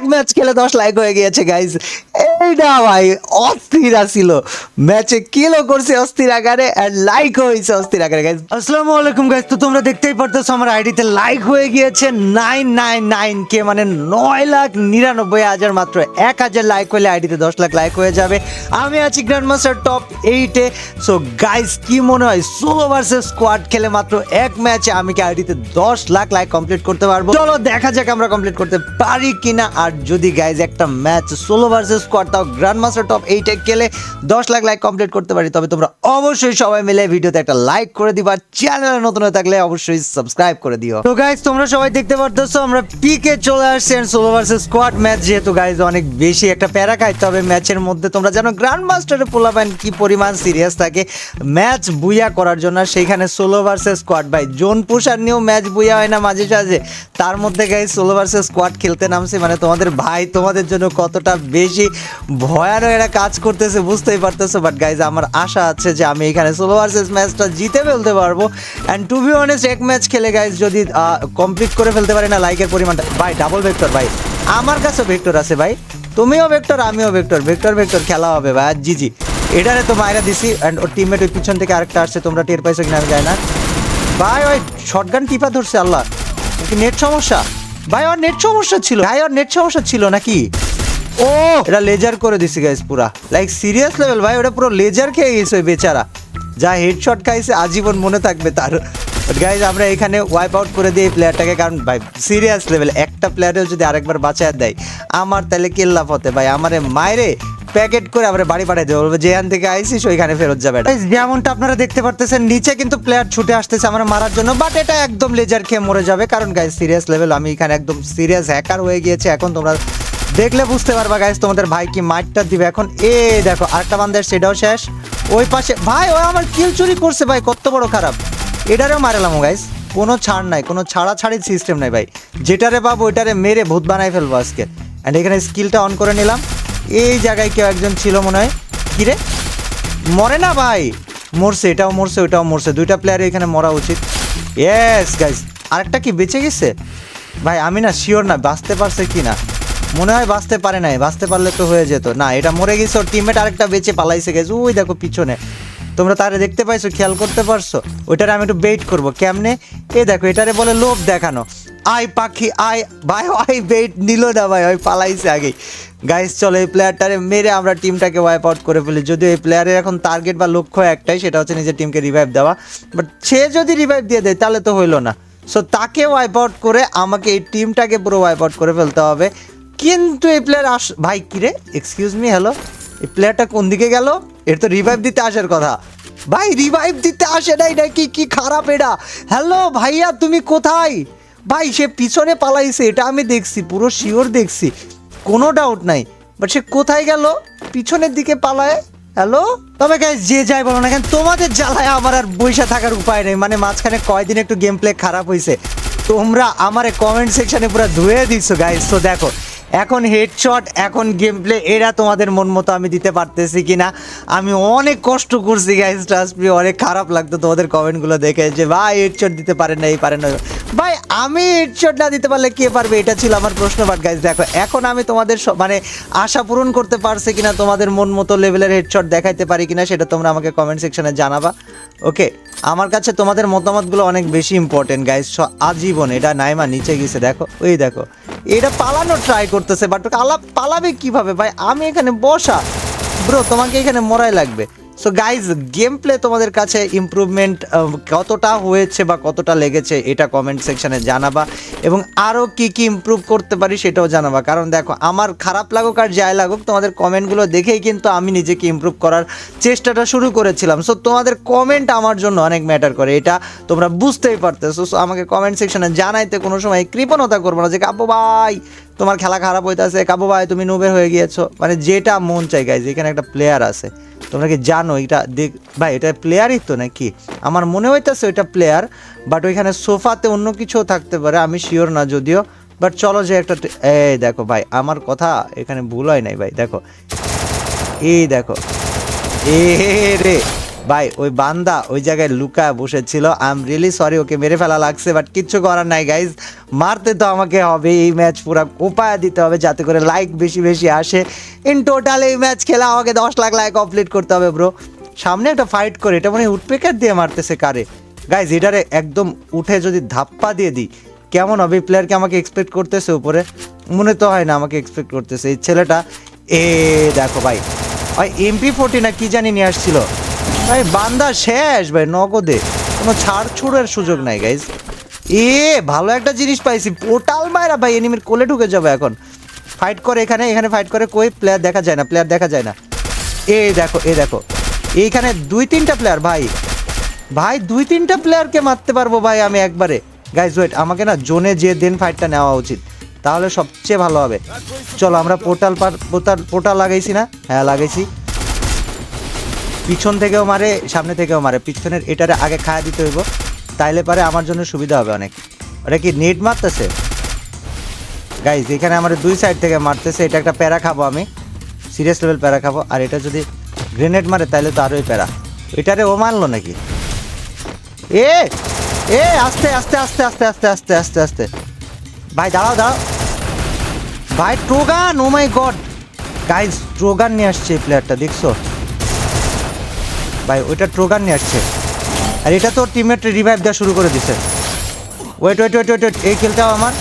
এক ম্যাচ খেলে দশ লাইক হয়ে গিয়েছে গাইজ এইটা ভাই, অস্থির ছিল ম্যাচে কিলো করছে অস্থির আকারে আর লাইক হয়েছে অস্থির আকারে গাইজ আসসালামু আলাইকুম গাইজ তো তোমরা দেখতেই পারতেছো, আমার আইডিতে লাইক হয়ে গিয়েছে নাইন নাইন নাইন কে মানে নয় লাখ নিরানব্বই হাজার মাত্র এক হাজার লাইক হলে আইডিতে দশ লাখ লাইক হয়ে যাবে। আমি আছি গ্র্যান্ড মাস্টার টপ এইটে সো গাইজ কি মনে হয় সোলো ভার্সেস স্কোয়াড খেলে মাত্র এক ম্যাচে আমি কি আইডিতে দশ লাখ লাইক কমপ্লিট করতে পারব? চলো, দেখা যাক আমরা কমপ্লিট করতে পারি কিনা। আর যদি গাইজ একটা ম্যাচ সোলো ভার্সেস স্কোয়াড তাও গ্র্যান্ড মাস্টার টপ এইটে খেলে দশ লাখ লাইক কমপ্লিট করতে পারি। তবে তোমরা অবশ্যই সবাই মিলে ভিডিওতে একটা লাইক করে দিবা। চ্যানেলে নতুন হয়ে থাকলে অবশ্যই সাবস্ক্রাইব করে দিও। তো গাইজ তোমরা সবাই দেখতে পারতেছো, আমরা পিকে চলে আসছি সোলো ভার্সেস স্কোয়াড ম্যাচ যেহেতু গাইজ অনেক বেশি একটা প্যারা খাই তবে ম্যাচের মধ্যে তোমরা জানো গ্র্যান্ড মাস্টারে পোলাপান কি পরিমাণ সিরিয়াস থাকে। ম্যাচ বুইয়া করার জন্য সেইখানে সোলো ভার্সেস স্কোয়াড ভাই জোন পুষার নিয়েও ম্যাচ বুইয়া হয় না মাঝে সাঝে। তার মধ্যে গাইজ সোলো ভার্সেস স্কোয়াড খেলতে নামছে মানে তোমাদের ভাই তোমাদের জন্য কতটা বেশি ভয়ানক একটা কাজ করতেছে বুঝতেই পারতেছো বাট গাইজ আমার আশা আছে যে আমি এখানে সোলো ভার্সেস ম্যাচটা জিতে ফেলতে পারব। অ্যান্ড টু বি অনেস্ট এক ম্যাচ খেলে গাইজ যদি কমপ্লিট করে ফেলতে পারি না লাইকের পরিমাণটা, ভাই ডাবল ভেক্টর ভাই, আমার কাছে ভেক্টর আছে, ভাই, তুমিও ভেক্টর আমিও ভেক্টর ভেক্টর ভেক্টর খেলা হবে, ভাই জি জি এটারে তো মায়েরা দিছি অ্যান্ড ওর টিমমেট ওই পিছন থেকে আরেকটা আসছে, তোমরা টের পাইছো কিনা, আমি জানি না। ভাই, ওই শর্টগান টিপা ধরছে, আল্লাহ নেট সমস্যা? ভাই ওর নেট সমস্যা ছিল। ভাই ওর নেট সমস্যা ছিল নাকি? ও! এটা লেজার করে দিছি গাইস পুরা। লাইক সিরিয়াস লেভেল ভাই ওটা পুরো লেজার খেয়ে গেছে ওই বেচারা। যা হেডশট খাইছে আজীবন মনে থাকবে তার। গাইজ আমরা এখানে ওয়াইপ আউট করে দিই এই প্লেয়ারটাকে কারণ ভাই সিরিয়াস লেভেল একটা প্লেয়ারেও যদি আরেকবার বাঁচায় দেয় আমার তাহলে কেল্লাফ হতে ভাই? আমারে মায়েরে প্যাকেট করে আমরা বাড়ি পাঠিয়ে দেবো। যেখান থেকে আইসিস, ওইখানে ফেরত যাবে যেমনটা আপনারা দেখতে পারতেছেন, নিচে কিন্তু প্লেয়ার ছুটে আসতেছে আমার মারার জন্য বাট এটা একদম লেজার খেয়ে মরে যাবে। কারণ গাইজ সিরিয়াস লেভেল আমি এখানে একদম সিরিয়াস হ্যাকার হয়ে গিয়েছে, এখন তোমরা দেখলে বুঝতে পারবা গাইজ তোমাদের ভাই কি মাইটটা দিবে। এখন এ, দেখো, আরেকটা বান্দের সেটাও শেষ। ওই পাশে, ভাই, ও আমার কিল চুরি করছে, ভাই, কত বড় খারাপ। এটারেও মারালাম গাইজ কোনো ছাড় নাই, কোনো ছাড়া ছাড়ির সিস্টেম নাই, ভাই। যেটারে পাবো, ওইটারে মেরে ভূত বানাই ফেলব আজকে। অ্যান্ড এখানে স্কিলটা অন করে নিলাম। এই জায়গায় কেউ একজন ছিল মনে হয়। কিরে মরে না ভাই। মরছে, এটাও মরছে ওইটাও মরছে। দুইটা প্লেয়ার এখানে মরা উচিত। ইয়েস গাইজ আরেকটা কি বেঁচে গেছে? ভাই, আমি না শিওর না, বাঁচতে পারছে কি না। মনে হয় বাঁচতে পারে নাই। বাঁচতে পারলে তো হয়ে যেত। না, এটা মরে গেছে, ওর টিমমেট আরেকটা বেঁচে পালাইছে গেছে ওই দেখো পিছনে। তোমরা তারে দেখতে পাইছো, খেয়াল করতে পারছ? ওইটারে আমি একটু বেইট করব। কেমনে? এ দেখো, এটারে বলে লোভ দেখানো। আই পাখি আই ভাই আই বেইট নিল না ভাই, ওই পালাইছে আগেই। গাইস চলো এই প্লেয়ারটারে মেরে আমরা টিমটাকে ওয়াইপ আউট করে ফেলি। যদিও এই প্লেয়ারের এখন টার্গেট বা লক্ষ্য একটাই, সেটা হচ্ছে নিজের টিমকে রিভাইভ দেওয়া। বাট সে যদি রিভাইভ দিয়ে দেয়, তাহলে তো হইল না। সো তাকে ওয়াইপ আউট করে আমাকে এই টিমটাকে পুরো ওয়াইপ আউট করে ফেলতে হবে। কিন্তু এই প্লেয়ার আস, ভাই কিরে এক্সকিউজ মি হ্যালো এই প্লেয়ারটা কোন দিকে গেল? এর তো রিভাইভ দিতে আসার কথা। ভাই রিভাইভ দিতে আসে নাই নাকি? কি খারাপ এটা হ্যালো ভাইয়া, তুমি কোথায়? ভাই, সে পিছনে পালাইছে, এটা আমি দেখছি, পুরো শিওর দেখছি, কোনো ডাউট নাই। বাট সে কোথায় গেল? পিছনের দিকে পালায়। হ্যালো তবে গাইজ যে যাই বলো না কেন, তোমাদের জ্বালায় আমার আর বৈশা থাকার উপায় নেই। মানে মাঝখানে কয়দিন একটু গেম প্লে খারাপ হয়েছে তোমরা আমার কমেন্ট সেকশানে পুরো ধুয়ে দিচ্ছ গাইজ তো দেখো এখন হেডশট এখন গেম প্লে এরা তোমাদের মন মতো আমি দিতে পারতেছি কিনা? আমি অনেক কষ্ট করছি গাইজ ট্রাস্ট মি অনেক খারাপ লাগতো তোমাদের কমেন্টগুলো দেখে যে, ভাই হেডশট দিতে পারেন না এই পারেন না ভাই, আমি হেডশট না দিতে পারলে কে পারবে? এটা ছিল আমার প্রশ্ন বাট গাইজ দেখো, এখন আমি তোমাদের মানে আশা পূরণ করতে পারছি কিনা, তোমাদের মন মতো লেভেলের হেডশট দেখাইতে পারি কিনা, সেটা তোমরা আমাকে কমেন্ট সেকশনে জানাবা। ওকে আমার কাছে তোমাদের মতামতগুলো অনেক বেশি ইম্পর্টেন্ট গাইজ আজীবন, এটা নাইমা নিচে গেছে, দেখো ওই দেখো, এটা পালানো ট্রাই করতেছে বাট আলাপ পালাবে কীভাবে? ভাই আমি এখানে বসা। ব্রো তোমাকে এখানে মরাই লাগবে। সো গাইজ গেম প্লে তোমাদের কাছে ইমপ্রুভমেন্ট কতটা হয়েছে বা কতটা লেগেছে এটা কমেন্ট সেকশানে জানাবা। এবং আরও কি কি ইমপ্রুভ করতে পারি সেটাও জানাবা। কারণ দেখো, আমার খারাপ লাগুক আর যাই লাগুক, তোমাদের কমেন্টগুলো দেখেই কিন্তু আমি নিজেকে ইমপ্রুভ করার চেষ্টাটা শুরু করেছিলাম। সো তোমাদের কমেন্ট আমার জন্য অনেক ম্যাটার করে, এটা তোমরা বুঝতেই পারতেছো। সো আমাকে কমেন্ট সেকশনে জানাইতে কোনো সময় কৃপণতা করব না যে কাব্য ভাই, তোমার খেলা খারাপ হইতাছে। কাবু ভাই, তুমি নুবের হয়ে গিয়েছো। মানে যেটা মন চাই গাইজ এখানে একটা প্লেয়ার আছে। তোমরা কি জানো এটা দেখ, ভাই, এটা প্লেয়ারই তো নাকি? আমার মনে হইতাছে ওইটা প্লেয়ার বাট ওইখানে সোফাতে অন্য কিছুও থাকতে পারে, আমি শিওর না যদিও। বাট চলো যে একটা এই দেখো ভাই, আমার কথা এখানে ভুল হয় নাই ভাই, দেখো। এই দেখো। এ রে। ভাই, ওই বান্দা ওই জায়গায় লুকায় বসেছিল। আই এম রিয়েলি সরি ওকে মেরে ফেলা লাগছে বাট কিচ্ছু করার নাই গাইজ মারতে তো আমাকে হবে, এই ম্যাচ পুরো কোপায় দিতে হবে, যাতে করে লাইক বেশি বেশি আসে। ইন টোটাল এই ম্যাচ খেলা আমাকে দশ লাখ লাইক কমপ্লিট করতে হবে ব্রো সামনে একটা ফাইট করে, এটা মানে উডপেকার দিয়ে মারতেছে কারে। গাইজ এটারে একদম উঠে যদি ধাপ্পা দিয়ে দিই, কেমন হবে? প্লেয়ারকে আমাকে এক্সপেক্ট করতেছে উপরে? মনে তো হয় না আমাকে এক্সপেক্ট করতেছে। এই ছেলেটা, এ দেখো ভাই ভাই এমপি ফোর্টি না কি জানি নিয়ে আসছিল? ভাই, বান্দা শেষ ভাই, নগদে। কোনো ছাড় ছুড়ের সুযোগ নাই গাইজ এ, ভালো একটা জিনিস পাইছি। পোর্টাল মায়েরা ভাই, এনিমির কোলে ঢুকে যাবে এখন। ফাইট করে এখানে এখানে ফাইট করে কই প্লেয়ার দেখা যায় না প্লেয়ার দেখা যায় না। এ, দেখো এ, দেখো। এইখানে দুই তিনটা প্লেয়ার ভাই। ভাই, দুই তিনটা প্লেয়ারকে মারতে পারব ভাই আমি একবারে। গাইজ ওয়েট আমাকে না জোনে যে দেন ফাইটটা নেওয়া উচিত। তাহলে সবচেয়ে ভালো হবে। চলো, আমরা পোর্টাল পার পোর্টাল পোর্টাল লাগাইছি না? হ্যাঁ লাগাইছি। পিছন থেকেও মারে, সামনে থেকেও মারে। পিছনের এটারে আগে খায়া দিতে হইব, তাইলে পারে আমার জন্য সুবিধা হবে অনেক। ওটা কি নেট মারতেছে? গাইজ এখানে আমার দুই সাইড থেকে মারতেছে, এটা একটা প্যারা খাব আমি। সিরিয়াস লেভেল প্যারা খাব, আর এটা যদি গ্রেনেড মারে তাহলে তো আরোই প্যারা। এটারে ও মারলো নাকি? এ এ, আস্তে আস্তে আস্তে আস্তে আস্তে আস্তে আস্তে আস্তে। ভাই, দাঁড়াও দাঁড়াও। ভাই ট্রোগান ও মাই গড গাইজ ট্রোগান নিয়ে আসছে এই প্লেয়ারটা দেখছ? ভাই, ওইটা ট্রোগান নিয়ে আসছে। আর এটা তো টিমমেট রিভাইভ দেওয়া শুরু করে দিছে। ওয়েট ওয়েট ওয়েট ওয়েট এই খেলটাও আমার।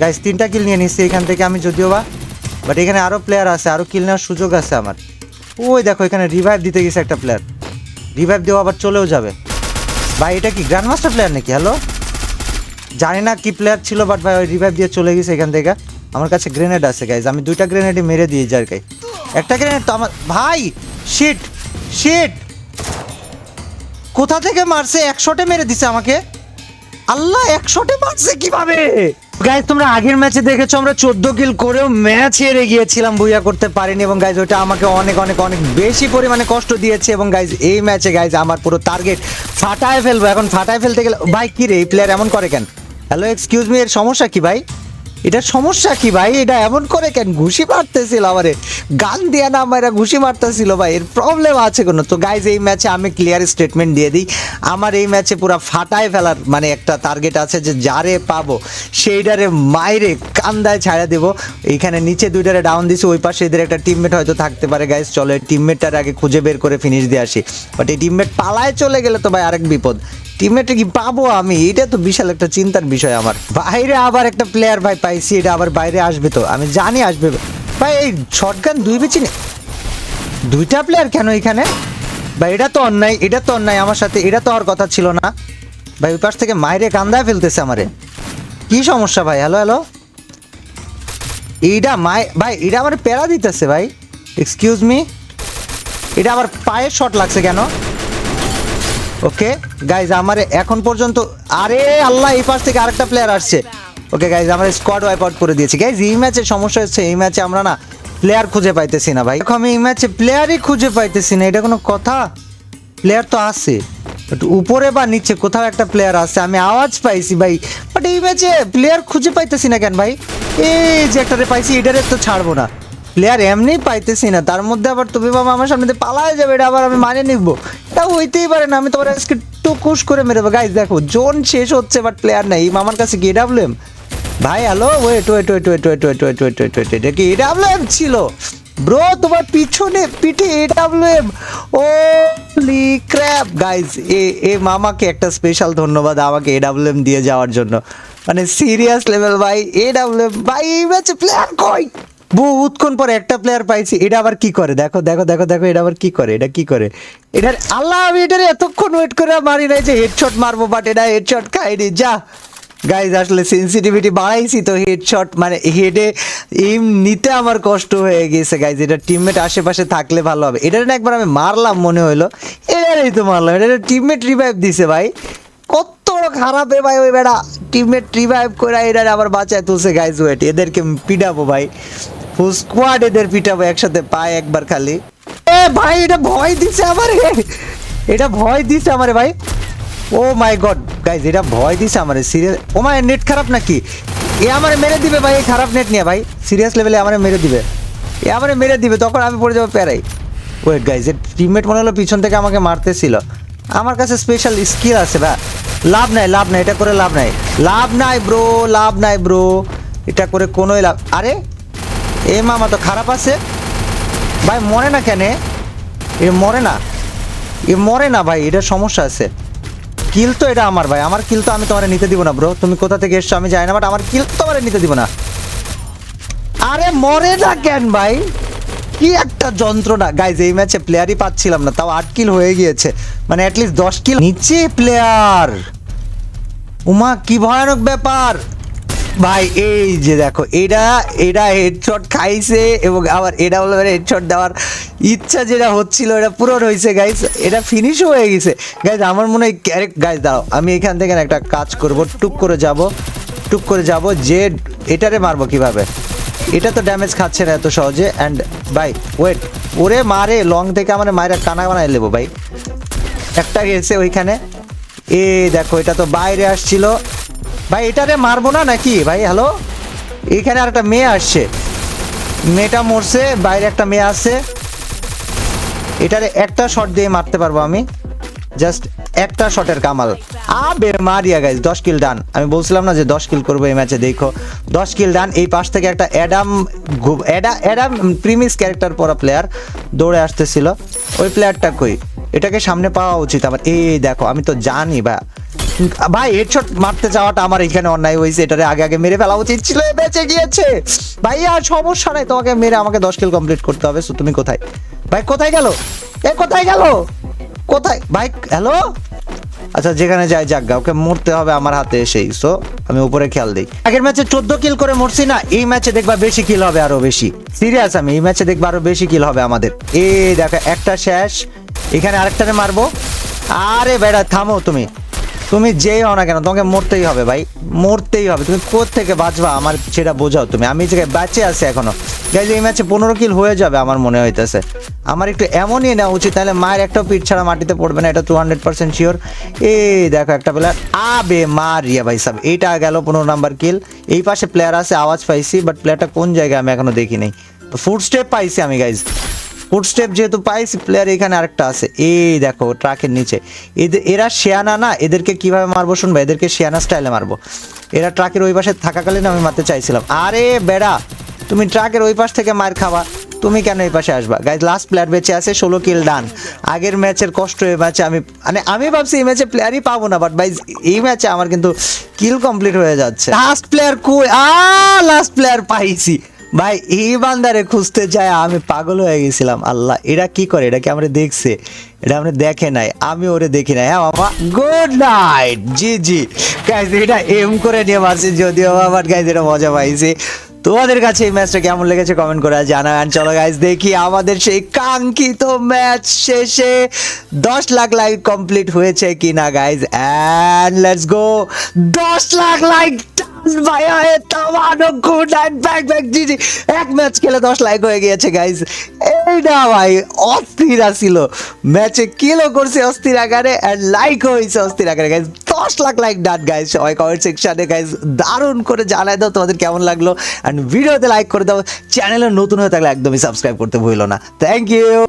গাইজ তিনটা কিল নিয়ে নিচ্ছি এখান থেকে আমি যদিও বা। বাট এখানে আরও প্লেয়ার আছে আরও কিল নেওয়ার সুযোগ আছে আমার। ওই দেখো, এখানে রিভাইভ দিতে গেছে একটা প্লেয়ার রিভাইভ দেওয়া আবার চলেও যাবে। ভাই, এটা কি গ্র্যান্ড মাস্টার প্লেয়ার নাকি? হ্যালো জানি না কি প্লেয়ার ছিল বাট ভাই, ওই রিভাইভ দিয়ে চলে গেছে এখান থেকে। আমার কাছে গ্রেনেড আছে গাইজ আমি দুইটা গ্রেনেডই মেরে দিই যার গাই একটা গ্রেনেড তো আমার ভাই শিট শিট কোথা থেকে মারছে? একশোটে মেরে দিছে আমাকে। আল্লাহ, একশোটে মারছে কীভাবে? গাইজ তোমরা আগের ম্যাচে দেখেছ, আমরা চোদ্দ কিল করেও ম্যাচ হেরে গিয়েছিলাম বুইয়া করতে পারিনি এবং গাইজ ওটা আমাকে অনেক অনেক অনেক বেশি পরিমাণে কষ্ট দিয়েছে এবং গাইজ এই ম্যাচে গাইজ আমার পুরো টার্গেট ফাটায় ফেলব। এখন ফাটায় ফেলতে গেলে ভাই, কি রে, এই প্লেয়ার এমন করে কেন? হ্যালো এক্সকিউজ মি এর সমস্যা কি ভাই? এটার সমস্যা কি ভাই? এটা এমন করে কেন? ঘুষি মারতেছিল আমারে। গান দিয়ে না আমার ঘুষি মারতেছিল ভাই। এর প্রবলেম আছে কোনো? তো গাইজ এই ম্যাচে আমি ক্লিয়ার স্টেটমেন্ট দিয়ে দিই। আমার এই ম্যাচে পুরো ফাটায় ফেলার মানে একটা টার্গেট আছে যে যারে পাবো সেইটারে মাইরে কান্দায় ছাড়া দেবো। এইখানে নিচে দুইটারে ডাউন দিছে, ওই পাশে এদের একটা টিমমেট হয়তো থাকতে পারে। গাইজ চলো টিমমেটটার আগে খুঁজে বের করে ফিনিশ দিয়ে আসি। বাট এই টিমমেট পালায় চলে গেলে তো ভাই আরেক বিপদ। টিমমেটে কি পাবো আমি? এটা তো বিশাল একটা চিন্তার বিষয় আমার। বাইরে আবার একটা প্লেয়ার ভাই পাইছি, এটা আবার বাইরে আসবে তো। আমি জানি আসবে। ভাই, এই শর্টগান দুই বেচি নে। দুইটা প্লেয়ার কেন এখানে? ভাই, এটা তো অন্যায়, এটা তো অন্যায় আমার সাথে, এটা তো আর কথা ছিল না। ভাই, ওই পাশ থেকে মাইরে কান্দায় ফেলতেছে আমারে। কি সমস্যা ভাই? হ্যালো হ্যালো এইটা মাই ভাই এটা আমার প্যারা দিতেছে ভাই। এক্সকিউজ মি এটা আমার পায়ের শট লাগছে কেন? ওকে গাইজ আমার এখন পর্যন্ত, আরে আল্লাহ, এই পাশ থেকে আরেকটা প্লেয়ার আসছে। ওকে গাইজ আমরা স্কোয়াড ওয়াইপ আউট করে দিয়েছি। গাইজ এই ম্যাচে সমস্যা হচ্ছে, এই ম্যাচে আমরা না প্লেয়ার খুঁজে পাইতেছি না ভাই। আমি এই ম্যাচে প্লেয়ারই খুঁজে পাইতেছি না, এটা কোনো কথা? প্লেয়ার তো আছে বাট উপরে বা নিচে কোথাও একটা প্লেয়ার আছে, আমি আওয়াজ পাইছি ভাই। বাট এই ম্যাচে প্লেয়ার খুঁজে পাইতেছি না কেন ভাই? এই যে একটারে পাইছি, এটারে তো ছাড়বো না। প্লেয়ার এমনি পাইতেছি না, তার মধ্যে আবার তুমি বাবা আমার সামনে পালায় যাবে, এটা আবার আমি মানে নিবো। এটা হইতেই পারে না, আমি তোমার আজকে টুকুস করে মেরে দেবো। গাইজ দেখো, জোন শেষ হচ্ছে বাট প্লেয়ার নাই। মামার কাছে কি ডাবলেম ভাই hello wait wait wait wait wait wait wait wait wait wait এটা কি এডাব্লিউএম ছিল? ব্রো তোমার পিছনে, পিঠে AWM holy crap guys এ এ মামাকে একটা স্পেশাল ধন্যবাদ আমাকে এডাব্লিউএম দিয়ে যাওয়ার জন্য। মানে সিরিয়াস লেভেল ভাই এডাব্লিউএম ভাই, এই ম্যাচে প্লেয়ার কই? বহুতক্ষণ পরে একটা প্লেয়ার পাইছি, এটা আবার কি করে? দেখো দেখো দেখো দেখো, এটা আবার কি করে? এটা কি করে? এটার আল্লাহ, আমি এটার এতক্ষণ ওয়েট করে মারি নাই যে হেডশট মারবো বাট এটা হেডশট খাইনি। যা গাইজ আসলে সেন্সিটিভিটি বাড়াইছি তো হেডশট মানে হেডে এম নিতে আমার কষ্ট হয়ে গেছে গাইজ এটা টিমমেট আশেপাশে থাকলে ভালো হবে। এটা না একবার আমি মারলাম, মনে হইল, এটারই তো মারলাম, এটা টিমমেট রিভাইভ দিছে ভাই। কত খারাপ রে ভাই ওই বেড়া টিমমেট রিভাইভ করে এরা আবার বাঁচায় তুলছে গাইজ ওয়েট এদেরকে পিডাবো ভাই। ফুল স্কোয়াড এদের পিটাবো, একসাথে পায় একবার খালি। এ ভাই, এটা ভয় দিছে আমারে। এটা ভয় দিছে আমারে ভাই। ও মাই গড গাইজ এটা ভয় দিছে আমারে সিরিয়াস ও মাই নেট খারাপ নাকি? এ আমারে মেরে দিবে ভাই খারাপ নেট নিয়ে ভাই। সিরিয়াস লেভেলে আমারে মেরে দিবে। এ আমারে মেরে দিবে, তখন আমি পড়ে যাব প্যারাই। ওয়েট গাইজ এর টিমমেট মনে হলো পিছন থেকে আমাকে মারতেছিল। আমার কাছে স্পেশাল স্কিল আছে বা লাভ নাই লাভ নাই, এটা করে লাভ নাই। লাভ নাই ব্রো লাভ নাই ব্রো এটা করে কোনোই লাভ আরে এ মামা তো খারাপ আছে। ভাই, মরে না কেন? এ মরে না। এ মরে না ভাই, এটা সমস্যা আছে। কিল তো এটা আমার ভাই, আমার কিল তো আমি তোমার নিতে দিব না ব্রো তুমি কোথা থেকে এসছো আমি জানি না বাট আমার কিল তোমার নিতে দিব না। আরে মরে না কেন ভাই? কি একটা যন্ত্রণা। গাইজ এই ম্যাচে প্লেয়ারই পাচ্ছিলাম না, তাও আট কিল হয়ে গিয়েছে। মানে অ্যাটলিস্ট দশ কিল। নিচে প্লেয়ার উমা, কি ভয়ানক ব্যাপার! ভাই, এই যে দেখো এটা এটা হেডশট খাইছে এবং আবার এটা হলো হেডশট দেওয়ার ইচ্ছা যেটা হচ্ছিল, এটা পূরণ হয়েছে গাইস এটা ফিনিশও হয়ে গেছে। গাইজ আমার মনে হয় ক্যারেক্ট গাইজ দাও আমি এখান থেকে একটা কাজ করব, টুক করে যাব, টুক করে যাব, যে এটারে মারবো কীভাবে। এটা তো ড্যামেজ খাচ্ছে না এত সহজে অ্যান্ড ভাই ওয়েট ওরে মারে লং থেকে আমার মায়েরা কানা বানাই নেব, ভাই। একটা গেছে ওইখানে। এ দেখো, এটা তো বাইরে আসছিল। ভাই, এটারে মারবো না নাকি? ভাই হ্যালো এখানে আর একটা মেয়ে আসছে। মেয়েটা মরছে, বাইরে একটা মেয়ে আছে। এটারে একটা শট দিয়ে মারতে পারব আমি। জাস্ট একটা শটের কামাল। আবে মারিয়া গাইজ দশ কিল ডান আমি বলছিলাম না যে দশ কিল করব এই ম্যাচে দেখো। দশ কিল ডান এই পাশ থেকে একটা অ্যাডাম অ্যাডা অ্যাডাম প্রিমিস ক্যারেক্টার পরা প্লেয়ার দৌড়ে আসতেছিল। ওই প্লেয়ারটা কই? এটাকে সামনে পাওয়া উচিত আমার। এই, দেখো, আমি তো জানি বা ভাই হেডশট মারতে যাওয়াটা আমার এখানে অন্যায় হয়েছে এটারে আগে আগে মেরে ফেলা উচিত ছিল বেঁচে গিয়েছে। ভাই আর সমস্যা নাই তোমাকে মেরে আমাকে দশ কিল কমপ্লিট করতে হবে So, তুমি কোথায়? ভাই কোথায় গেল? এ কোথায় গেল? কোথায়? ভাই হ্যালো আচ্ছা যেখানে যাই যাক ওকে মরতে হবে আমার হাতে এসেই সো আমি উপরে খেয়াল দিই। আগের ম্যাচে চোদ্দ কিল করে মরছি না এই ম্যাচে দেখবা বেশি কিল হবে আরও বেশি। সিরিয়াস আমি এই ম্যাচে দেখবা আরও বেশি কিল হবে আমাদের। এ দেখো একটা শেষ এখানে আরেকটারে মারবো। আরে বেড়া থামো তুমি। তুমি যেই হও না কেন, তোমাকে মরতেই হবে ভাই, মরতেই হবে। তুমি থেকে বাঁচবা আমার সেটা বোঝাও তুমি। আমি জায়গায় বেঁচে আছি এখনও। গাইজ এই ম্যাচে পনেরো কিল হয়ে যাবে আমার মনে হইতেছে। আমার একটু এমনই নেওয়া উচিত, তাহলে মায়ের একটাও পিঠ ছাড়া মাটিতে পড়বে না, এটা টু হান্ড্রেড পার্সেন্ট শিওর এই দেখো একটা প্লেয়ার আবে মারিয়া ভাই সাহেব, এইটা গেল পনেরো নাম্বার কিল এই পাশে প্লেয়ার আছে, আওয়াজ পাইছি বাট প্লেয়ারটা কোন জায়গায় আমি এখনও দেখি নাই ফুড স্টেপ পাইছি আমি গাইজ ফুড স্টেপ যেহেতু পাইছি প্লেয়ার এখানে আরেকটা আছে। এই দেখো ট্রাকের নিচে। এদের এরা শেয়ানা না, এদেরকে কীভাবে মারবো শুনব? এদেরকে শেয়ানা স্টাইলে মারবো। এরা ট্রাকের ওই পাশে থাকাকালীন আমি মারতে চাইছিলাম। আরে বেড়া, তুমি ট্রাকের ওই পাশ থেকে মার খাবা। তুমি কেন এই পাশে আসবা? গাইজ লাস্ট প্লেয়ার বেঁচে আছে, ষোলো কিল ডান আগের ম্যাচের কষ্ট এই ম্যাচে আমি মানে আমি ভাবছি এই ম্যাচে প্লেয়ারই পাবো না বাট ভাই এই ম্যাচে আমার কিন্তু কিল কমপ্লিট হয়ে যাচ্ছে। লাস্ট প্লেয়ার কই? আ লাস্ট প্লেয়ার পাইছি। ভাই এই বান্দারে খুঁজতে যায়, আমি পাগল হয়ে গেছিলাম। আল্লাহ, এরা কি করে? এটা কি আমরা দেখছে? এটা আমরা দেখে নাই। আমি ওরে দেখি নাই। হ্যাঁ বাবা গুড নাইট জি জি। গাইজ এটা এম করে নিয়ে মারছি, যদিও বাট গাইজ এটা মজা পাইছি। তোমাদের কাছে এই ম্যাচটা কেমন লেগেছে কমেন্ট করে জানা জানান চলো গাইজ দেখি আমাদের সেই কাঙ্ক্ষিত ম্যাচ শেষে দশ লাখ লাইক কমপ্লিট হয়েছে কিনা গাইজ অ্যান্ড লেটস গো দশ লাখ লাইক ভাইয়া গুড নাইট ব্যাক ব্যাক জি জি। এক ম্যাচ খেলে দশ লাইক হয়ে গিয়েছে গাইজ ভাই ছিল। ম্যাচে কিলো করছে অস্থির আকারে অ্যান্ড লাইক হয়েছে অস্থির আকারে গাইজ দশ লাখ লাইক ডান গাইজ সবাই কমেন্ট সেকশনে গাইজ দারুণ করে জানাই দাও তোমাদের কেমন লাগল। অ্যান্ড ভিডিওতে লাইক করে দাও। চ্যানেলে নতুন হয়ে থাকলে একদমই সাবস্ক্রাইব করতে ভুলো না। Thank you